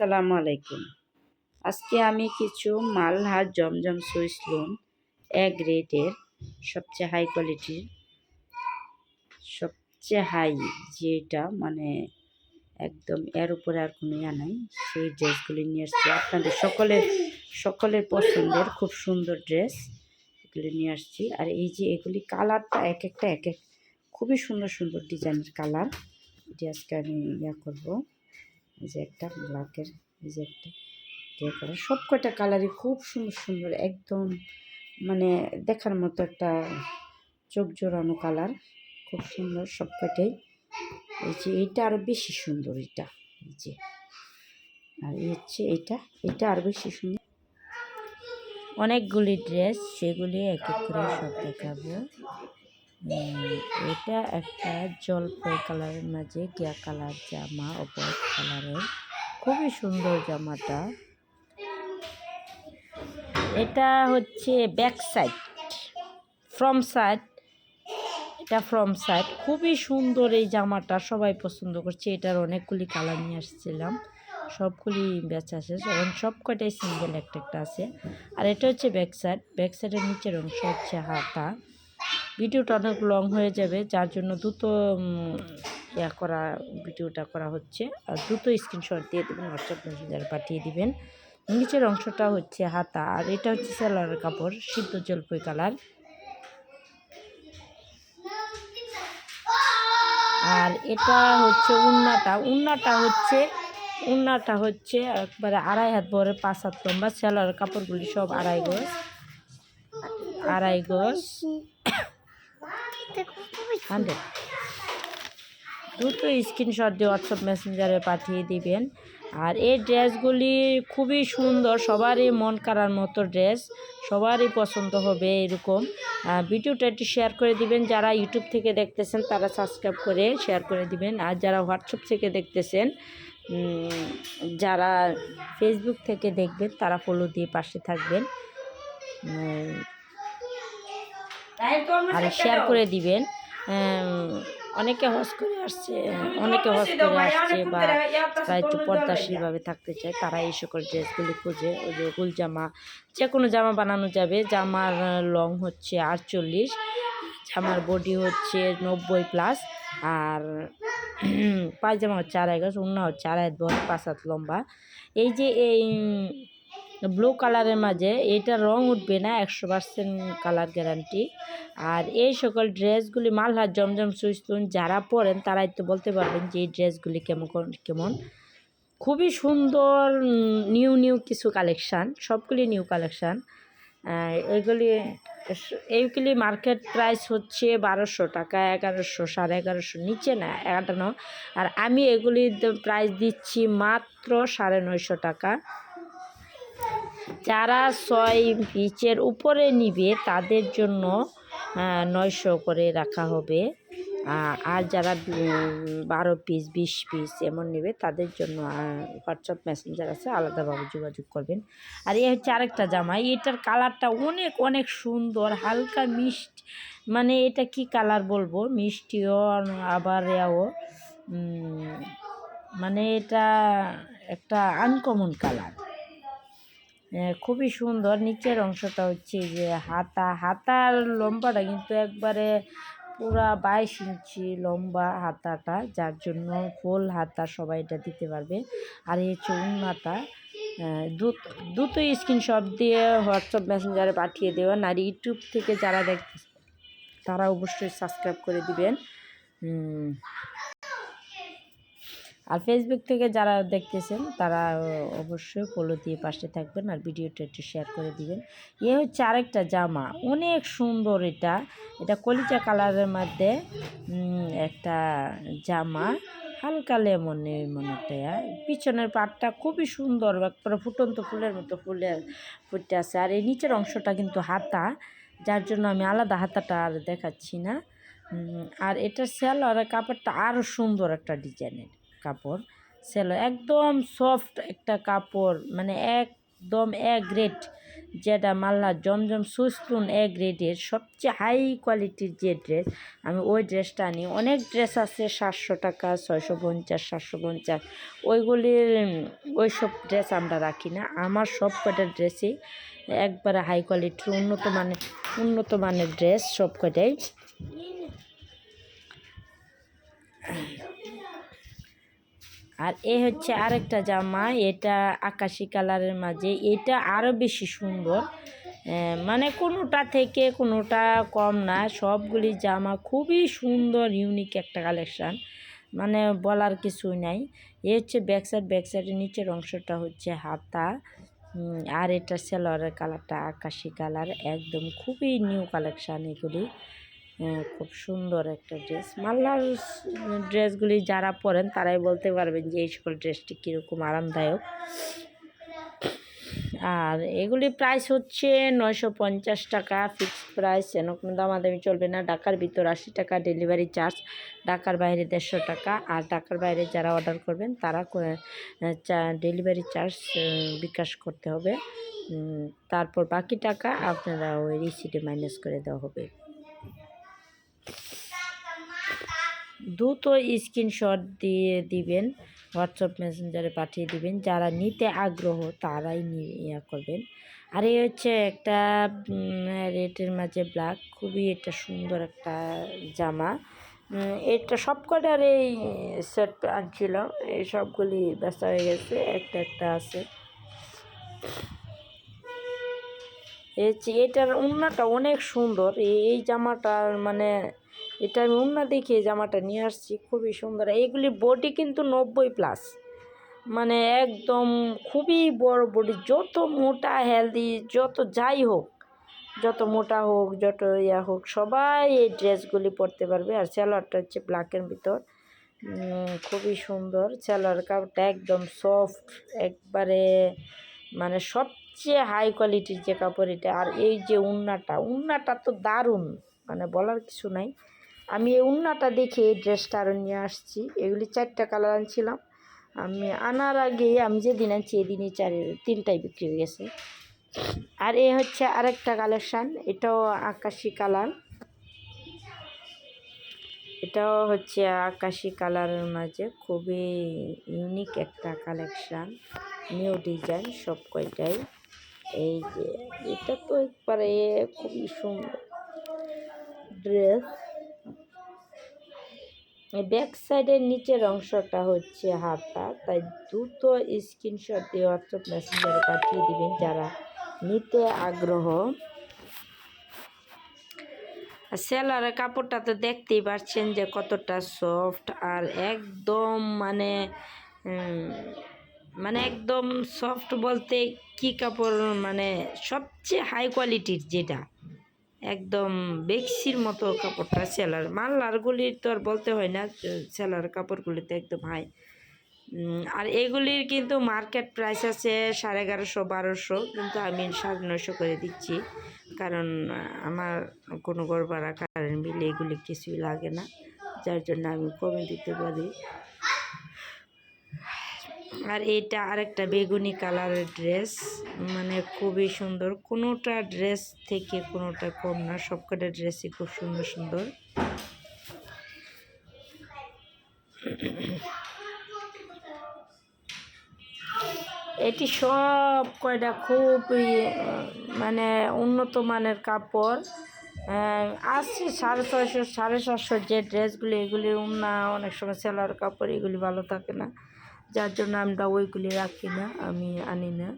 আসসালামু আলাইকুম। আজকে আমি কিছু মালহার জমজম সুইস লোন এক গ্রেডের সবচেয়ে হাই কোয়ালিটির, সবচেয়ে হাই যেটা মানে একদম এর উপরে আর কোনো ইয়া নাই, সেই ড্রেসগুলি নিয়ে আসছি। আপনাদের সকলের সকলের পছন্দের খুব সুন্দর ড্রেস এগুলি নিয়ে আসছি। আর এই যে এগুলি কালারটা এক একটা, এক এক, খুবই সুন্দর সুন্দর ডিজাইনের কালার, এটি আজকে আমি ইয়া করব। এই যে একটা ব্ল্যাকের, এই যে একটা ইয়ে করা। সব কয়টা কালারই খুব সুন্দর সুন্দর, একদম মানে দেখার মতো একটা চোখ জোড়ানো কালার, খুব সুন্দর সব কয়টাই এই যে এইটা আরও বেশি সুন্দর এটা, এই যে। আর এই হচ্ছে এটা এটা আরও বেশি সুন্দর। অনেকগুলি ড্রেস, সেগুলি এক এক করে সব দেখাবো। এটা একটা জলপাই কালারের মাঝে গিয়া কালার জামা, অপর কালারের খুবই সুন্দর জামাটা। এটা হচ্ছে ব্যাক সাইড ফ্রম সাইড এটা ফ্রম সাইড খুবই সুন্দর এই জামাটা, সবাই পছন্দ করছে। এটার অনেকগুলি কালার নিয়ে আসছিলাম। সবগুলি বেচা শেষ। এবং সব কটাই সিঙ্গেল একটা একটা আছে। আর এটা হচ্ছে ব্যাক সাইড ব্যাক সাইডের নিচের অংশ হচ্ছে হাতা। ভিডিওটা অনেক লং হয়ে যাবে, যার জন্য দ্রুত ইয়া করা, ভিডিওটা করা হচ্ছে। আর দ্রুত স্ক্রিনশট দিয়ে দেবেন হোয়াটসঅ্যাপ মেসেঞ্জারে পাঠিয়ে দিবেন। নিচের অংশটা হচ্ছে হাতা, আর এটা হচ্ছে সেলারের কাপড়, সিদ্ধ জলপাই কালার আর এটা হচ্ছে উন্নাটা উন্নাটা হচ্ছে উন্নাটা হচ্ছে একবারে আড়াই হাত বড়, পাঁচ হাত লম্বা। সেলারের কাপড়গুলি সব আড়াই গজ আড়াই গজ। হান্ড্রেড। দ্রুত স্ক্রিনশট দিয়ে হোয়াটসঅ্যাপ মেসেঞ্জারে পাঠিয়ে দিবেন। আর এই ড্রেসগুলি খুবই সুন্দর, সবারই মন কাড়ার মতো ড্রেস, সবারই পছন্দ হবে এরকম। ভিডিওটা একটু শেয়ার করে দিবেন। যারা ইউটিউব থেকে দেখতেছেন, তারা সাবস্ক্রাইব করে শেয়ার করে দিবেন। আর যারা হোয়াটসঅ্যাপ থেকে দেখতেছেন যারা ফেসবুক থেকে দেখবেন, তারা ফলো দিয়ে পাশে থাকবেন। আর শেয়ার করে দিবেন। অনেকে হজ করে আসছে অনেকে হজ করে আসছে বা তারা একটু পর্দাশীলভাবে থাকতে চায় তারা এই সকল ড্রেসগুলি খুঁজে। ওই যে গুল জামা যে কোনো জামা বানানো যাবে। জামার লং হচ্ছে আটচল্লিশ জামার বডি হচ্ছে নব্বই প্লাস আর পায়জামা হচ্ছে আড়াই গাছ উন্না হচ্ছে আড়াই বড় পাঁচ হাত লম্বা। এই যে এই ব্লু কালারের মাঝে এটা রং উঠবে না, একশো পার্সেন্ট কালার গ্যারান্টি আর এই সকল ড্রেসগুলি মালহার জমজম সুইস্তুন যারা পরেন, তারাই তো বলতে পারবেন যে এই ড্রেসগুলি কেমন কেমন। খুবই সুন্দর নিউ নিউ কিছু কালেকশান সবগুলি নিউ কালেকশান এগুলি, এইগুলি মার্কেট প্রাইস হচ্ছে বারোশো টাকা, এগারোশো, সাড়ে এগারোশো, নিচে না আটানো আর আমি এগুলি প্রাইস দিচ্ছি মাত্র সাড়ে নয়শো টাকা। যারা ছয় পিচের উপরে নিবে, তাদের জন্য নয়শো করে রাখা হবে। আর যারা বারো পিস বিশ পিস এমন নেবে, তাদের জন্য হোয়াটসঅ্যাপ মেসেঞ্জার আছে, আলাদাভাবে যোগাযোগ করবেন। আর এই হচ্ছে আরেকটা জামা এটার কালারটা অনেক অনেক সুন্দর, হালকা মিষ্টি মানে এটা কি কালার বলব? মিষ্টিও, আবার ইয়াও মানে এটা একটা আনকমন কালার। খুবই সুন্দর। নিচের অংশটা হচ্ছে যে হাতা। হাতার লম্বাটা কিন্তু একবারে পুরা বাইশ ইঞ্চি লম্বা হাতাটা, যার জন্য ফুল হাতা সবাই এটা দিতে পারবে। আর এই হচ্ছে উন্নাটা। দ্রুত স্ক্রিনশট দিয়ে হোয়াটসঅ্যাপ মেসেঞ্জারে পাঠিয়ে দেবেন আর ইউটিউব থেকে যারা দেখ তারা অবশ্যই সাবস্ক্রাইব করে দিবেন। আর ফেসবুক থেকে যারা দেখতেছেন, তারা অবশ্যই ফলো দিয়ে পাশে থাকবেন আর ভিডিওটা একটু শেয়ার করে দিবেন। এ হচ্ছে আরেকটা জামা, অনেক সুন্দর এটা। এটা কলিজা কালারের মধ্যে একটা জামা, হালকা লেমনের মনে একটা, পিছনের পাটটা খুবই সুন্দর, একবারে ফুটন্ত ফুলের মতো ফুলের ফুটে আছে। আর এই নিচের অংশটা কিন্তু হাতা, যার জন্য আমি আলাদা হাতাটা আর দেখাচ্ছি না। আর এটার আর কাপড়টা আরও সুন্দর একটা ডিজাইনের কাপড়। সেলো একদম সফট একটা কাপড় মানে একদম এক গ্রেড যেটা মাল্লা জমজম সুস্তুন এ গ্রেডের সবচেয়ে হাই কোয়ালিটির যে ড্রেস আমি ওই ড্রেসটা আনি। অনেক ড্রেস আছে সাতশো টাকা, ছয়শো পঞ্চাশ, সাতশো পঞ্চাশ। ওইগুলির ওই সব ড্রেস আমরা রাখি না। আমার সব কটা ড্রেসই একবারে হাই কোয়ালিটির উন্নত মানের উন্নত মানের ড্রেস সব কটাই আর এ হচ্ছে আরেকটা জামা, এটা আকাশি কালারের মাঝে, এটা আরও বেশি সুন্দর। মানে কোনোটা থেকে কোনোটা কম না, সবগুলি জামা খুবই সুন্দর ইউনিক একটা কালেকশান মানে বলার কিছুই নাই। এ হচ্ছে ব্যাক সাইড ব্যাক সাইডের নিচের অংশটা হচ্ছে হাতা আর এটা সেলোয়ারের কালারটা আকাশি কালার একদম খুবই নিউ কালেকশান এগুলি। খুব সুন্দর একটা ড্রেস। মাল্লার ড্রেসগুলি যারা পরেন, তারাই বলতে পারবেন যে এই সকল ড্রেসটি কীরকম আরামদায়ক। আর এগুলি প্রাইস হচ্ছে নয়শো পঞ্চাশ টাকা ফিক্সড প্রাইস যেন কোনো দামাদামি চলবে না। ঢাকার ভিতর আশি টাকা ডেলিভারি চার্জ ঢাকার বাইরে দেড়শো টাকা। আর ঢাকার বাইরে যারা অর্ডার করবেন, তারা ডেলিভারি চার্জ বিকাশ করতে হবে। তারপর বাকি টাকা আপনারা ওই রিসিটে মাইনাস করে দেওয়া হবে। দ্রুত স্ক্রিনশট দিয়ে দিবেন, হোয়াটসঅ্যাপ মেসেঞ্জারে পাঠিয়ে দিবেন। যারা নিতে আগ্রহ, তারাই ইয়া করবেন। আর এই হচ্ছে একটা রেটের মাঝে ব্ল্যাক খুবই এটা সুন্দর একটা জামা। এটা সব কটার এই সেট আনছিল। এই সবগুলি ব্যস্ত হয়ে গেছে। একটা একটা আছে। এটার উন্নাটা অনেক সুন্দর। এই জামাটার মানে এটা আমি উন্না দেখে জামাটা নিয়ে আসছি, খুবই সুন্দর। এইগুলি বডি কিন্তু নব্বই প্লাস মানে একদম খুবই বড় বডি যত মোটা হেলদি যত যাই হোক, যত মোটা হোক, যত ইয়া হোক, সবাই এই ড্রেসগুলি পরতে পারবে। আর স্যালোয়ারটা হচ্ছে ব্ল্যাকের ভিতর। খুবই সুন্দর। স্যালোয়ার কাপড়টা একদম সফট একবারে মানে সবচেয়ে হাই কোয়ালিটির যে কাপড় এটা। আর এই যে উন্নাটা উন্নাটা তো দারুণ। মানে বলার কিছু নাই। আমি এই উন্নাটা দেখে এই ড্রেসটা আরও নিয়ে আসছি। এগুলি চারটা কালার আনছিলাম। আমি আনার আগে আমি যেদিন আনছি এদিনই চার তিনটাই বিক্রি হয়ে গেছে। আর এ হচ্ছে আরেকটা কালেকশান, এটাও আকাশি কালার। এটাও হচ্ছে আকাশি কালারের মাঝে খুবই ইউনিক একটা কালেকশান, নিউ ডিজাইন সব কয়টাই। এই যে, এটা তো একবারে খুবই সুন্দর ড্রেস। ব্যাক সাইডের নিচের অংশটা হচ্ছে হাতা, তাই দ্রুত স্ক্রিনশট দিয়ে হোয়াটসঅ্যাপ মেসেঞ্জারে পাঠিয়ে দিবেন যারা নিতে আগ্রহ। সেলারের কাপড়টা তো দেখতেই পাচ্ছেন যে কতটা সফট আর একদম মানে মানে একদম সফট বলতে কি কাপড় মানে সবচেয়ে হাই কোয়ালিটির যেটা। একদম বেক্সির মতো কাপড়টা সেলার। মাল্লারগুলির তো আর বলতে হয় না সেলার কাপড়গুলিতে একদম হাই। আর এগুলির কিন্তু মার্কেট প্রাইস আছে সাড়ে এগারোশো, বারোশো, কিন্তু আমি সাড়ে নশো করে দিচ্ছি। কারণ আমার কোনো গড়বাড়া কারেন্ট বিল এগুলি কিছুই লাগে না, যার জন্য আমি কমে দিতে পারি। আর এটা আরেকটা বেগুনি কালারের ড্রেস। মানে খুবই সুন্দর। কোনোটা ড্রেস থেকে কোনোটা কম না। সবকটা ড্রেসই খুব সুন্দর সুন্দর। এটি সব কয়টা আহ, মানে উন্নত মানের কাপড়। আসছে সাড়ে ছয়শো সাড়ে সাতশো যে ড্রেসগুলি এগুলি উন্না অনেক সময় সেলার কাপড় এগুলি ভালো থাকে না। যার জন্য আমরা ওইগুলি রাখি না, আমি আনি না।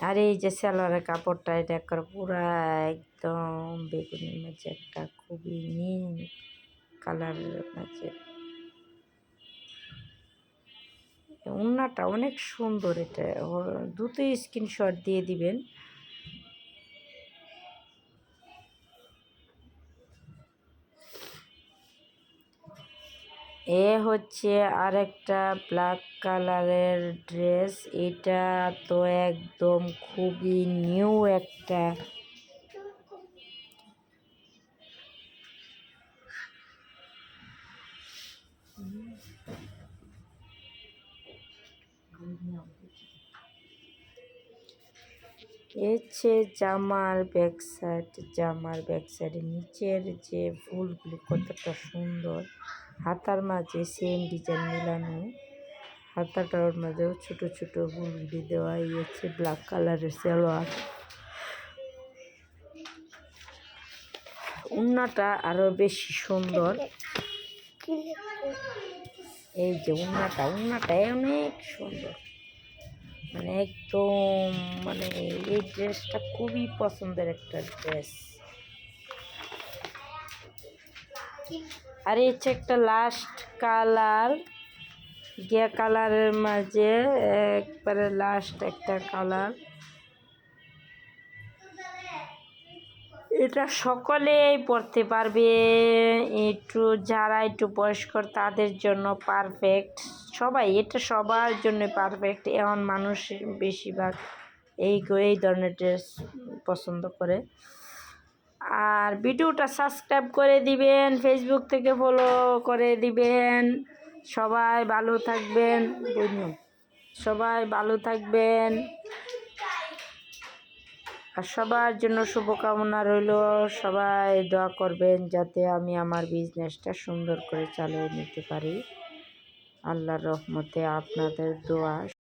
আর এই যে সেলোয়ারের কাপড়টা, এটা একবার পুরা একদম বেগুনির মাঝে একটা খুবই নীল কালারের মাঝে। উন্নাটা অনেক সুন্দর এটা। দ্রুত স্ক্রিনশট দিয়ে দিবেন। এ হচ্ছে আরেকটা ব্ল্যাক কালারের ড্রেস এটা তো একদম খুবই নিউ একটা। এছে জামার ব্যাক সাইড জামার ব্যাক সাইডে নিচের যে ফুলগুলি কতটা সুন্দর। হাতার মাঝে সেম ডিজাইন মিলানো। হাতাটার মাঝেও ছোট ছোট ফুলগুলি দেওয়া হচ্ছে ব্ল্যাক কালারের সালোয়ার। উন্নাটা আরও বেশি সুন্দর। এই যে উন্নাটা উন্নাটা অনেক সুন্দর। মানে একদম মানে এই ড্রেসটা খুবই পছন্দের একটা ড্রেস আর এই হচ্ছে একটা লাস্ট কালার গিয়া কালারের মাঝে একবারে লাস্ট একটা কালার এটা সকলেই পড়তে পারবে। একটু যারা একটু বয়স্কর তাদের জন্য পারফেক্ট সবাই, এটা সবার জন্য পারফেক্ট এমন মানুষ বেশিরভাগ এই এই ধরনের ড্রেস পছন্দ করে। আর ভিডিওটা সাবস্ক্রাইব করে দিবেন ফেসবুক থেকে ফলো করে দিবেন। সবাই ভালো থাকবেন। বুঝলাম সবাই ভালো থাকবেন। আর সবার জন্য শুভকামনা রইল। সবাই দোয়া করবেন যাতে আমি আমার বিজনেসটা সুন্দর করে চালিয়ে নিতে পারি। আল্লাহর রহমতে আপনাদের দোয়া